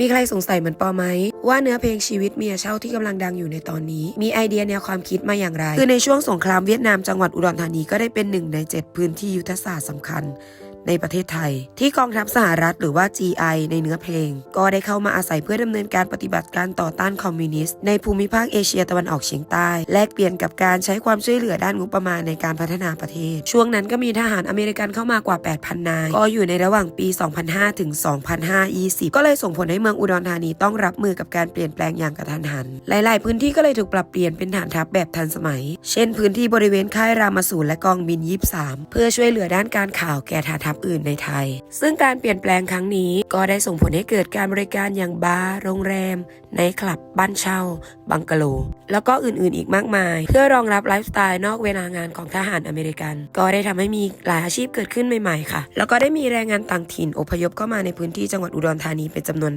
มีใครสงสัยเหมือนปอไหมว่าเนื้อเพลงชีวิตเมียเช่าที่กำลังดังอยู่ในตอนนี้ มีไอเดียแนวความคิดมาอย่างไร คือในช่วงสงครามเวียดนามจังหวัดอุดรธานีก็ได้เป็นหนึ่งใน 7 พื้นที่ยุทธศาสตร์สำคัญ ในประเทศไทย ที่กองทัพสหรัฐหรือว่า GI ในเนื้อเพลง ก็ได้เข้ามาอาศัยเพื่อดำเนินการปฏิบัติการต่อต้านคอมมิวนิสต์ในภูมิภาคเอเชียตะวันออกเฉียงใต้ แลกเปลี่ยนกับการใช้ความช่วยเหลือด้านงบประมาณในการพัฒนาประเทศ ช่วงนั้นก็มีทหารอเมริกันเข้ามากว่า 8,000 นาย ก็อยู่ในระหว่างปี 2005 ถึง 2520 ก็เลยส่งผลให้เมืองอุดรธานีต้องรับมือกับการเปลี่ยนแปลงอย่างกระทันหัน หลาย ๆ พื้นที่ก็เลยถูกปรับเปลี่ยนเป็นฐานทัพแบบทันสมัย เช่น พื้นที่บริเวณค่ายรามาสูรและกองบิน 23 เพื่อช่วยเหลือด้านการข่าวแก่ฐานทัพอื่นในไทย ซึ่งการเปลี่ยนแปลงครั้งนี้ก็ได้ส่งผลให้เกิดการบริการอย่างบาร์โรงแรม ในคลับบ้านเช่า บังกะโล แล้วก็อื่นๆอีกมากมาย เพื่อรองรับไลฟ์สไตล์นอกเวลางานของทหารอเมริกัน ก็ได้ทำให้มีหลายอาชีพเกิดขึ้นใหม่ๆค่ะ แล้วก็ได้มีแรงงานต่างถิ่นอพยพเข้ามาในพื้นที่จังหวัดอุดรธานีเป็นจำนวน